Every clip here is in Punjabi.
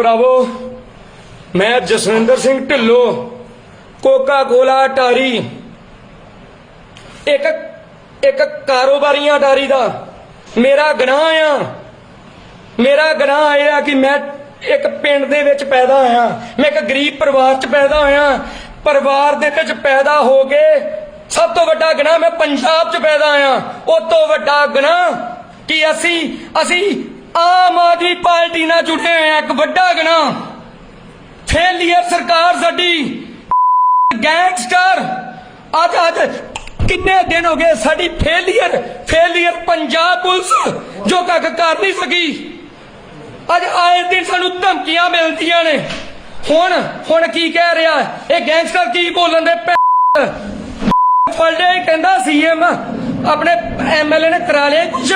ਭਰਾਵੋ, ਮੈਂ ਜਸਵਿੰਦਰ ਸਿੰਘ ਢਿੱਲੋਂ ਕੋਕਾ ਕੋਲਾ ਟਾਰੀ ਇੱਕ ਇੱਕ ਕਾਰੋਬਾਰੀਆਂ ਟਾਰੀ ਦਾ ਮੇਰਾ ਗੁਨਾਹ ਆ। ਮੇਰਾ ਗੁਨਾਹ ਇਹ ਆ ਕਿ ਮੈਂ ਇੱਕ ਪਿੰਡ ਦੇ ਵਿੱਚ ਪੈਦਾ ਹੋਇਆ। ਮੈਂ ਇੱਕ ਗਰੀਬ ਪਰਿਵਾਰ 'ਚ ਪੈਦਾ ਹੋਇਆ। ਪਰਿਵਾਰ ਦੇ ਵਿੱਚ ਪੈਦਾ ਹੋ ਕੇ ਸਭ ਤੋਂ ਵੱਡਾ ਗੁਨਾਹ ਮੈਂ ਪੰਜਾਬ 'ਚ ਪੈਦਾ ਹੋਇਆ। ਉਹ ਤੋਂ ਵੱਡਾ ਗੁਨਾਹ ਕਿ ਅਸੀਂ ਅਸੀਂ ਆਮ ਆਦਮੀ ਪਾਰਟੀ ਨਾਲ ਜੁੜੇ ਹੋਏ ਹਾਂ ਇੱਕ ਵੱਡਾ ਗੁਨਾਹ ਫੇਲੀਅਰ ਸਰਕਾਰ ਸਾਡੀ। ਗੈਂਗਸਟਰ। ਅੱਜ ਅੱਜ ਕਿੰਨੇ ਦਿਨ ਹੋ ਗਏ ਸਾਡੀ ਫੇਲੀਅਰ ਫੇਲੀਅਰ ਪੰਜਾਬ ਪੁਲਿਸ, ਜੋ ਕੱਖ ਕਰ ਨਹੀਂ ਸਕੀ। ਅੱਜ ਆਏ ਦਿਨ ਸਾਨੂੰ ਧਮਕੀਆਂ ਮਿਲਦੀਆਂ ਨੇ। ਹੁਣ ਹੁਣ ਕੀ ਕਹਿ ਰਿਹਾ? ਇਹ ਗੈਂਗਸਟਰ ਕੀ ਬੋਲਣ ਦੇ ਫਲਡੇ ਕਹਿੰਦਾ ਸੀਐਮ ਆਪਣੇ ਐਮਐਲਏ ਨੇ ਕਰਾ ਲਿਆ ਕੁਛ।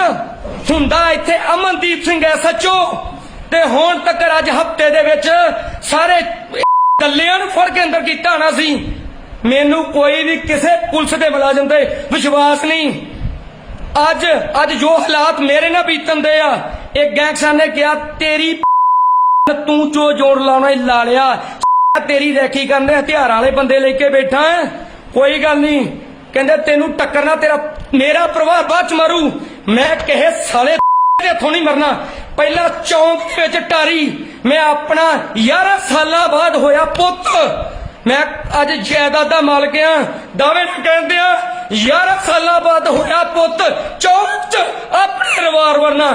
ਹੁੰਦਾ ਇੱਥੇ ਅਮਨਦੀਪ ਸਿੰਘ ਸੱਚੋ। ਤੇ ਹੁਣ ਤੱਕ ਅੱਜ ਹਫ਼ਤੇ ਦੇ ਵਿੱਚ ਸਾਰੇ ਗੱਲਿਆਂ ਨੂੰ ਫੜ ਕੇ ਅੰਦਰ ਕੀਤਾ ਨਾ ਸੀ? ਮੈਨੂੰ ਕੋਈ ਵੀ ਕਿਸੇ ਪੁਲਿਸ ਦੇ ਮੁਲਾਜ਼ਮ ਤੇ ਵਿਸ਼ਵਾਸ ਨਹੀਂ। ਅੱਜ ਅੱਜ ਜੋ ਹਾਲਾਤ ਮੇਰੇ ਨਾਲ ਬੀਤਣ ਦੇ ਆ, ਇਹ ਗੈਂਗਸਟਰ ਨੇ ਕਿਹਾ, ਤੇਰੀ ਤੂੰ ਚੋ ਜੋੜ ਲਾਉਣਾ ਹੀ ਲਾ ਲਿਆ ਤੇਰੀ ਰੈਕੀ ਦੇ ਹਥਿਆਰ ਵਾਲੇ ਬੰਦੇ ਲੈ ਕੇ ਬੈਠਾ ਕੋਈ ਗੱਲ ਨਹੀਂ। ਕਹਿੰਦੇ, ਤੈਨੂੰ ਟੱਕਰਨਾ ਤੇਰਾ, ਮੇਰਾ ਪ੍ਰਵਾਹ ਬਾਅਦ ਚ ਮਾਰੂ। ਮੈਂ ਕਿਸੇ ਸਾਲੇ ਦੇ ਹੱਥੋਂ ਨਹੀਂ ਮਰਨਾ। ਪਹਿਲਾਂ ਚੌਂਕ ਦੇ ਵਿੱਚ ਟਾਰੀ। ਮੈਂ ਆਪਣਾ 11 ਸਾਲਾਂ ਬਾਅਦ ਹੋਇਆ ਪੁੱਤ। ਮੈਂ ਅੱਜ ਜਾਇਦਾਦ ਦਾ ਮਾਲਕ ਆ। ਦਾਅਵੇ ਨਾਲ ਕਹਿੰਦੇ ਆ 11 ਸਾਲਾਂ ਬਾਅਦ ਹੋਇਆ ਪੁੱਤ। ਚੌਂਕ 'ਚ ਆਪਣੇ ਰਿਵਾਲਵਰ ਨਾਲ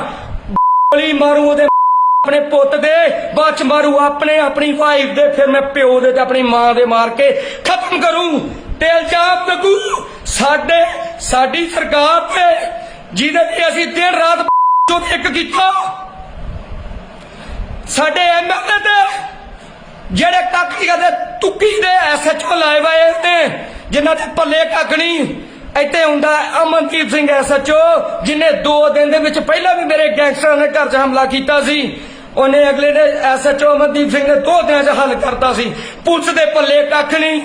ਗੋਲੀ ਮਾਰੂ ਉਹਦੇ ਆਪਣੇ ਪੁੱਤ ਦੇ, ਬਾਅਦ ਮਾਰੂ ਆਪਣੇ, ਆਪਣੀ ਵਾਈਫ ਦੇ। ਫਿਰ ਮੈਂ ਪਿਓ ਦੇ ਤੇ ਆਪਣੀ ਮਾਂ ਦੇ ਮਾਰ ਕੇ ਖਤਮ ਕਰੂੰ। ਤੇ ਇਲਜ਼ਾਮ ਲੱਗੂ। ਸਾਡੇ, ਸਾਡੀ ਸਰਕਾਰ ਤੇ ਜਿਹਦੇ ਤੇ ਅਸੀਂ ਦਿਨ ਰਾਤ ਜੋ ਇੱਕ ਕੀਤਾ। ਸਾਡੇ ਐਮਐਲਏ ਤੇ ਜਿਹੜੇ ਕੱਖ ਨਹੀਂ ਤੁੱਕੀ ਦੇ ਐਸਐਚਓ ਲਾਏ ਹੋਏ ਨੇ, ਜਿਨ੍ਹਾਂ ਦੇ ਪੱਲੇ ਕੱਖ ਇੱਥੇ ਹੁੰਦਾ ਅਮਨਦੀਪ ਸਿੰਘ ਐਸਐਚਓ ਜਿਨੇ 2 ਦਿਨ ਦੇ ਵਿੱਚ ਪਹਿਲਾਂ ਵੀ ਮੇਰੇ ਗੈਂਗਸਟਰਾਂ ਨੇ ਘਰ 'ਚ ਹਮਲਾ ਕੀਤਾ ਸੀ। ਉਹਨੇ ਅਗਲੇ ਦੇ ਐਸਐਚਓ ਅਮਨਦੀਪ ਸਿੰਘ ਨੇ 2 ਦਿਨਾਂ 'ਚ ਹੱਲ ਕਰਤਾ ਸੀ। ਪੁਲਿਸ ਦੇ ਪੱਲੇ ਕੱਖ ਨਹੀਂ।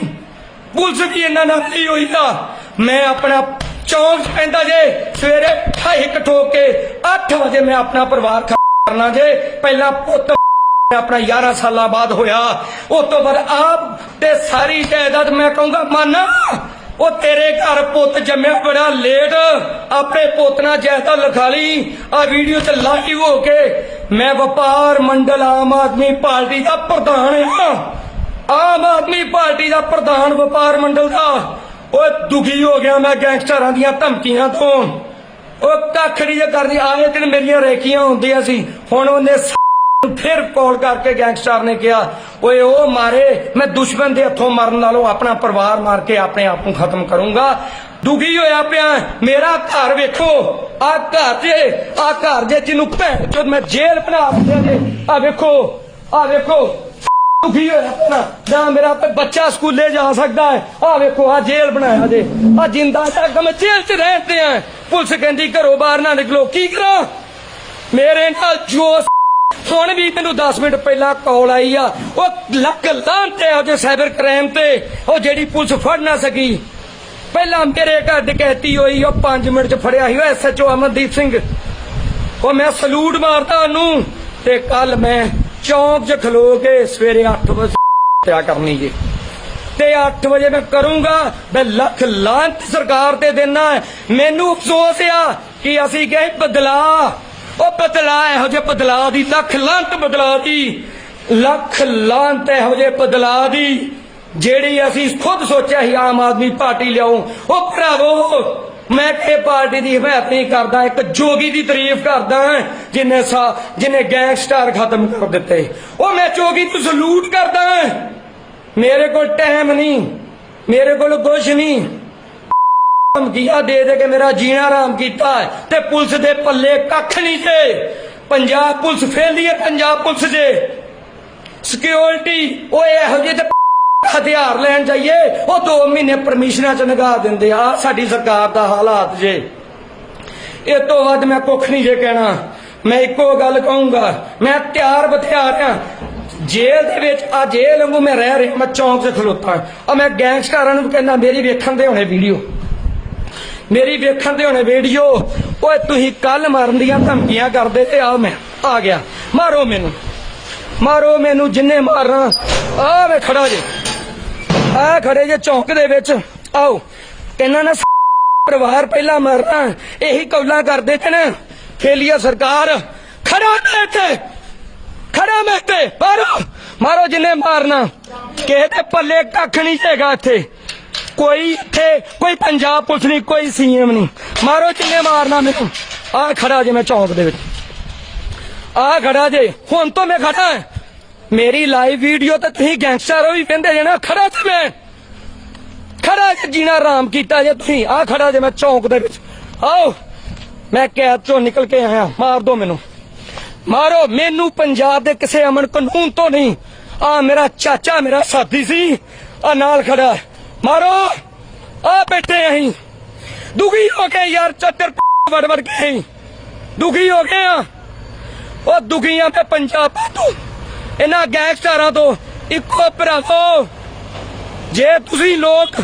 ਪੁਲਿਸ ਵੀ ਇਹਨਾਂ ਨਾਲ ਨਹੀਂ ਹੋਈ ਤਾਂ ਮੈਂ ਆਪਣਾ ਚੌਂਕ 'ਚ ਪੈਂਦਾ ਜੇ, ਸਵੇਰੇ ਢਾਈ ਠੋਕ ਕੇ 8 ਵਜੇ ਮੈਂ ਆਪਣਾ ਪਰਿਵਾਰ ਕਰਨਾ ਜੇ। ਪਹਿਲਾਂ ਪੁੱਤ ਆਪਣਾ 11 ਸਾਲਾਂ ਬਾਅਦ ਹੋਇਆ। ਉਸ ਤੋਂ ਬਾਅਦ ਆਪ ਤੇ ਸਾਰੀ ਜਾਇਦਾਦ ਮੈਂ ਕਹੂੰਗਾ, ਮਨ, ਉਹ ਤੇਰੇ ਘਰ ਪੁੱਤ ਜੰਮਿਆ ਬੜਾ ਲੇਟ ਆਪਣੇ ਪੁੱਤ ਨਾਲ ਜਾਇਦਾਦ ਲਿਖਾ ਲਈ। ਆ ਵੀਡੀਓ ਤੇ ਲਾਈਵ ਹੋ ਕੇ ਮੈਂ ਵਪਾਰ ਮੰਡਲ ਆਮ ਆਦਮੀ ਪਾਰਟੀ ਦਾ ਪ੍ਰਧਾਨ ਹਾਂ ਆਮ ਆਦਮੀ ਪਾਰਟੀ ਦਾ ਪ੍ਰਧਾਨ ਵਪਾਰ ਮੰਡਲ ਦਾ। ਉਹ ਦੁਖੀ ਹੋ ਗਿਆ ਮੈਂ ਗੈਂਗਸਟਰਾਂ ਦੀਆਂ ਧਮਕੀਆਂ ਤੋਂ। ਉਹ ਕੱਖ ਨਹੀਂ ਕਰਦੀ ਆਏ ਦਿਨ ਮੇਰੀਆਂ ਰੇਖੀਆਂ ਹੁੰਦੀਆਂ ਸੀ। ਹੁਣ ਉਹਨੇ ਫਿਰ ਕਾਲ ਕਰਕੇ ਗੈਂਗਸਟਰ ਨੇ ਕਿਹਾ, ਓਏ ਉਹ ਮਾਰੇ, ਮੈਂ ਦੁਸ਼ਮਣ ਦੇ ਹੱਥੋਂ ਮਰਨ ਨਾਲੋਂ ਆਪਣਾ ਪਰਿਵਾਰ ਮਾਰ ਕੇ ਆਪਣੇ ਆਪ ਨੂੰ ਖਤਮ ਕਰੂੰਗਾ। ਦੁਖੀ ਹੋਇਆ ਪਿਆ, ਮੇਰਾ ਘਰ ਵੇਖੋ, ਆ ਘਰ ਜੇ, ਆ ਘਰ ਜੇ ਜਿਹਨੂੰ ਭੈਣ ਚੋਦ ਮੈਂ ਜੇਲ੍ਹ ਬਣਾ ਦਿੱਤਾ ਜੇ। ਆ ਵੇਖੋ ਆ ਵੇਖੋ। ਦੁਖੀ ਹੋਇਆ ਪਿਆ ਨਾ ਮੇਰਾ ਬੱਚਾ ਸਕੂਲੇ ਜਾ ਸਕਦਾ ਹੈ। ਆ ਵੇਖੋ ਆ ਜੇਲ੍ਹ ਬਣਾਇਆ ਜੇ ਆ ਜਿੰਦਾ ਤੱਕ ਮੈਂ ਜੇਲ੍ਹ 'ਚ ਰਹਿੰਦੇ ਆ ਪੁਲਿਸ ਕਹਿੰਦੀ ਘਰੋਂ ਬਾਹਰ ਨਾ ਨਿਕਲੋ। ਕੀ ਕਰਾਂ? ਮੇਰੇ ਨਾਲ ਜੋ ਹੁਣ ਵੀ ਮੈਨੂੰ 10 ਮਿੰਟ ਪਹਿਲਾਂ ਕਾਲ ਆਈ ਆ। ਉਹ ਲੱਕ ਲਾਂਤੇ ਉਹ ਜੇ ਸਾਈਬਰ ਕ੍ਰਾਈਮ ਤੇ। ਉਹ ਜਿਹੜੀ ਪੁਲਿਸ ਫੜ ਨਾ ਸਕੀ। ਪਹਿਲਾਂ ਮੇਰੇ ਘਰ ਡਕੈਤੀ ਹੋਈ, ਉਹ 5 ਮਿੰਟ ਚ ਫੜਿਆ ਸੀ। ਉਹ ਐਸਐਚਓ ਅਮਨਦੀਪ ਸਿੰਘ। ਉਹ ਮੈਂ ਸਲੂਟ ਮਾਰਦਾ ਉਹਨੂੰ। ਤੇ ਕੱਲ ਮੈਂ ਚੌਂਕ 'ਚ ਖਲੋ ਕੇ ਸਵੇਰੇ 8 ਵਜੇ ਤਿਆ ਕਰਨੀ ਜੀ। ਤੇ 8 ਵਜੇ ਮੈਂ ਕਰੂੰਗਾ, ਮੈਂ ਲੱਖ ਲਾਂਤ ਸਰਕਾਰ ਤੇ ਦੇਣਾ ਮੈਨੂੰ ਅਫਸੋਸ ਆ ਕਿ ਅਸੀਂ ਗਏ ਬਦਲਾ। ਉਹ ਬਦਲਾ ਇਹੋ ਜਿਹੇ ਬਦਲਾ ਦੀ, ਲੱਖ ਲਾਂਤ ਬਦਲਾ ਦੀ। ਲੱਖ ਲਾਂਤ ਇਹੋ ਜਿਹੇ ਬਦਲਾ ਦੀ, ਜਿਹੜੀ ਅਸੀਂ ਖੁਦ ਸੋਚਿਆ ਸੀ ਆਮ ਆਦਮੀ ਪਾਰਟੀ ਲਿਆਉ। ਉਹ ਭਰਾਵੋ ਮੈਂ ਕਿ ਪਾਰਟੀ ਦੀ ਹਮਾਇਤ ਨਹੀਂ ਕਰਦਾ, ਇੱਕ ਜੋਗੀ ਦੀ ਤਾਰੀਫ ਕਰਦਾ ਜਿਨੇ ਸਾ, ਜਿਨੇ ਗੈਂਗਸਟਰ ਖਤਮ ਕਰ ਦਿੱਤੇ। ਉਹ ਮੈਂ ਜੋਗੀ ਨੂੰ ਸਲੂਟ ਕਰਦਾ ਮੇਰੇ ਕੋਲ ਟਾਈਮ ਨਹੀਂ, ਮੇਰੇ ਕੋਲ ਕੁਝ ਨਹੀਂ। ਧਮਕੀਆਂ ਦੇ ਦੇ ਕੇ ਮੇਰਾ ਜੀਣਾ ਆਰਾਮ ਕੀਤਾ ਤੇ ਪੁਲਿਸ ਦੇ ਪੱਲੇ ਕੱਖ ਨਹੀਂ ਤੇ। ਪੰਜਾਬ ਪੁਲਿਸ ਫੇਲਦੀ ਹੈ, ਪੰਜਾਬ ਪੁਲਿਸ ਦੇ। ਸਿਕਿਉਰਿਟੀ ਉਹ ਇਹੋ ਜਿਹੇ ਤੇ ਹਥਿਆਰ ਲੈਣ ਜਾਈਏ, ਉਹ 2 ਮਹੀਨੇ ਪਰਮਿਸ਼ਨਾਂ ਚ ਨਗਾ ਦਿੰਦੇ ਆ, ਸਾਡੀ ਸਰਕਾਰ ਦਾ ਹਾਲਾਤ ਜੇ। ਇਹ ਤੋਂ ਵੱਧ ਮੈਂ ਕੁੱਖ ਨਹੀਂ ਜੇ ਕਹਿਣਾ। ਮੈਂ ਇੱਕੋ ਗੱਲ ਕਹੂੰਗਾ, ਮੈਂ ਤਿਆਰ ਬਥਿਆਰ ਆ। ਜੇਲ੍ਹ ਦੇ ਵਿੱਚ, ਆ ਜੇਲ੍ਹ ਵਾਂਗੂ ਮੈਂ ਰਹਿ ਰਿਹਾ, ਮੈਂ ਚੌਂਕ 'ਚ ਖਲੋਤਾ। ਆ ਮੈਂ ਗੈਂਗਸਟਰਾਂ ਨੂੰ ਕਹਿੰਦਾ, ਮੇਰੀ ਵੇਖਣ ਦੇ ਹੋਣੇ ਵੀਡੀਓ। ਮੇਰੀ ਵੇਖਣ ਦੇ ਹੋਣੇ ਵੀਡੀਓ। ਓਏ, ਤੁਸੀਂ ਕੱਲ ਮਾਰਨ ਦੀਆਂ ਧਮਕੀਆਂ ਕਰਦੇ ਤੇ ਆ ਮੈਂ, ਆ ਗਿਆ। ਮਾਰੋ ਮੈਨੂੰ। ਮਾਰੋ ਮੈਨੂੰ, ਜਿੰਨੇ ਮਾਰਨਾ, ਆ ਮੈਂ ਖੜਾ ਜੇ। ਆ ਖੜੇ ਜੇ ਚੌਂਕ ਦੇ ਵਿੱਚ। ਆਓ ਕਹਿੰਦਾ ਨਾ ਪਰਿਵਾਰ ਪਹਿਲਾਂ ਮਰਨਾ, ਇਹੀ ਕੌਲਾਂ ਕਰਦੇ ਤੇ ਨਾ। ਫੇਲੀਆ ਸਰਕਾਰ। ਖੜਾ ਮੈਂ ਇੱਥੇ। ਖੜਾ ਮੈਂ ਇੱਥੇ। ਮਾਰੋ। ਮਾਰੋ ਜਿੰਨੇ ਮਾਰਨਾ। ਕਿਸੇ ਦੇ ਪੱਲੇ ਕੱਖ ਨਹੀਂ ਹੈਗਾ ਇੱਥੇ। ਕੋਈ ਇੱਥੇ, ਕੋਈ ਪੰਜਾਬ ਪੁਲਿਸ ਨਹੀਂ, ਕੋਈ ਸੀਐਮ ਨਹੀਂ। ਮਾਰੋ ਜਿੰਨੇ ਮਾਰਨਾ ਮੈਨੂੰ। ਆ ਖੜਾ ਜੇ ਮੈਂ ਚੌਂਕ ਦੇ ਵਿੱਚ। ਆ ਖੜਾ ਜੇ। ਹੁਣ ਤੋਂ ਮੈਂ ਖੜਾ। ਮੇਰੀ ਲਾਈਵ ਵੀਡੀਓ ਤੇ ਤੁਸੀਂ ਗੈਂਗਸਟਰ ਹੋ ਵੀ ਕਹਿੰਦੇ ਜੇ ਨਾ, ਖੜਾ ਤੇ ਮੈਂ। ਖੜਾ ਜੇ ਜੀਣਾ ਆਰਾਮ ਕੀਤਾ ਜੇ ਤੁਸੀਂ। ਆ ਖੜਾ ਜੇ ਮੈਂ ਚੌਂਕ ਦੇ ਵਿੱਚ। ਆਓ, ਮੈਂ ਕੈਦ ਚੋਂ ਨਿਕਲ ਕੇ ਆਇਆ। ਮਾਰ ਦੋ ਮੈਨੂੰ। ਮਾਰੋ, ਮੈਨੂੰ ਪੰਜਾਬ ਦੇ ਕਿਸੇ ਅਮਨ ਕਾਨੂੰਨ ਤੋਂ ਨਹੀਂ। ਆ ਮੇਰਾ ਚਾਚਾ, ਮੇਰਾ ਸਾਥੀ ਸੀ। ਆ ਨਾਲ ਖੜਾ। ਮਾਰੋ ਆ ਬੈਠੇ ਅਸੀਂ। ਦੁਖੀ ਹੋ ਕੇ ਯਾਰ ਚੱਤਰ ਵੜ ਵੜ ਕੇ ਦੁਖੀ ਹੋ ਗਏ ਆ। ਉਹ ਦੁਖੀਆਂ ਤੇ ਪੰਜਾਬ ਤੋਂ। ਇਹਨਾਂ ਗੈਂਗਸਟਰਾਂ ਤੋਂ ਇੱਕੋ ਭਰਾਵੋ ਜੇ ਤੁਸੀਂ ਲੋਕ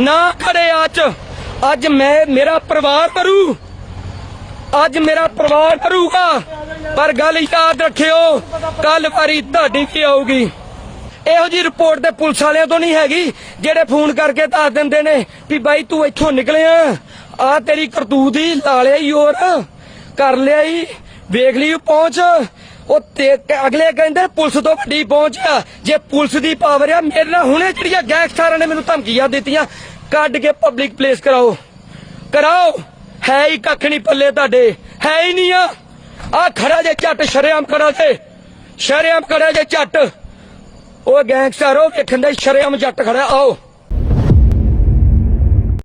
ਨਾ ਖੜੇ ਅੱਜ ਅੱਜ ਮੈਂ ਮੇਰਾ ਪਰਿਵਾਰ ਮਰੂ। ਅੱਜ ਮੇਰਾ ਪਰਿਵਾਰ ਮਰੂਗਾ। ਪਰ ਗੱਲ ਯਾਦ ਰੱਖਿਓ, ਕੱਲ ਵਾਰੀ ਤੁਹਾਡੀ ਕੀ ਆਊਗੀ। ਇਹੋ ਜੀ ਰਿਪੋਰਟ ਤੇ ਪੁਲਿਸ ਵਾਲਿਆਂ ਤੋਂ ਨਹੀਂ ਹੈਗੀ, ਜਿਹੜੇ ਫੋਨ ਕਰਕੇ ਦੱਸ ਦਿੰਦੇ ਨੇ ਵੀ ਬਾਈ ਤੂੰ ਇੱਥੋਂ ਨਿਕਲਿਆ ਆ। ਤੇਰੀ ਕਰਤੂਤ ਹੀ ਲਾਲਿਆ ਹੀ ਹੋਰ। ਕਰ ਲਿਆ ਹੀ ਵੇਖ ਲਈ, ਪਹੁੰਚ। ਉਹ ਤੇ ਅਗਲੇ ਕਹਿੰਦੇ ਪੁਲਿਸ ਤੋਂ ਵੱਡੀ ਪਹੁੰਚ ਆ। ਜੇ ਪੁਲਿਸ ਦੀ ਪਾਵਰ ਆ, ਮੇਰੇ ਨਾਲ ਹੁਣੇ ਜਿਹੜੀਆਂ ਗੈਂਗਸਟਰਾਂ ਨੇ ਮੈਨੂੰ ਧਮਕੀਆਂ ਦਿੱਤੀਆਂ, ਕੱਢ ਕੇ ਪਬਲਿਕ ਪਲੇਸ ਕਰਾਓ। ਕਰਾਓ। ਹੈ ਹੀ ਕੱਖ ਨਹੀਂ ਪੱਲੇ ਤੁਹਾਡੇ। ਹੈ ਹੀ ਨਹੀਂ ਆ। ਆ ਖੜਾ ਜੇ ਝੱਟ, ਸ਼ਰੇਆਮ ਖੜਾ ਜੇ। ਸ਼ਰੇਆਮ ਖੜਾ ਜੇ ਝੱਟ। ਉਹ ਗੈਂਗਸਟਰ, ਉਹ ਵੇਖਣ ਦੇ ਸ਼ਰੇਆਮ ਜੱਟ ਖੜਾ। ਆਓ।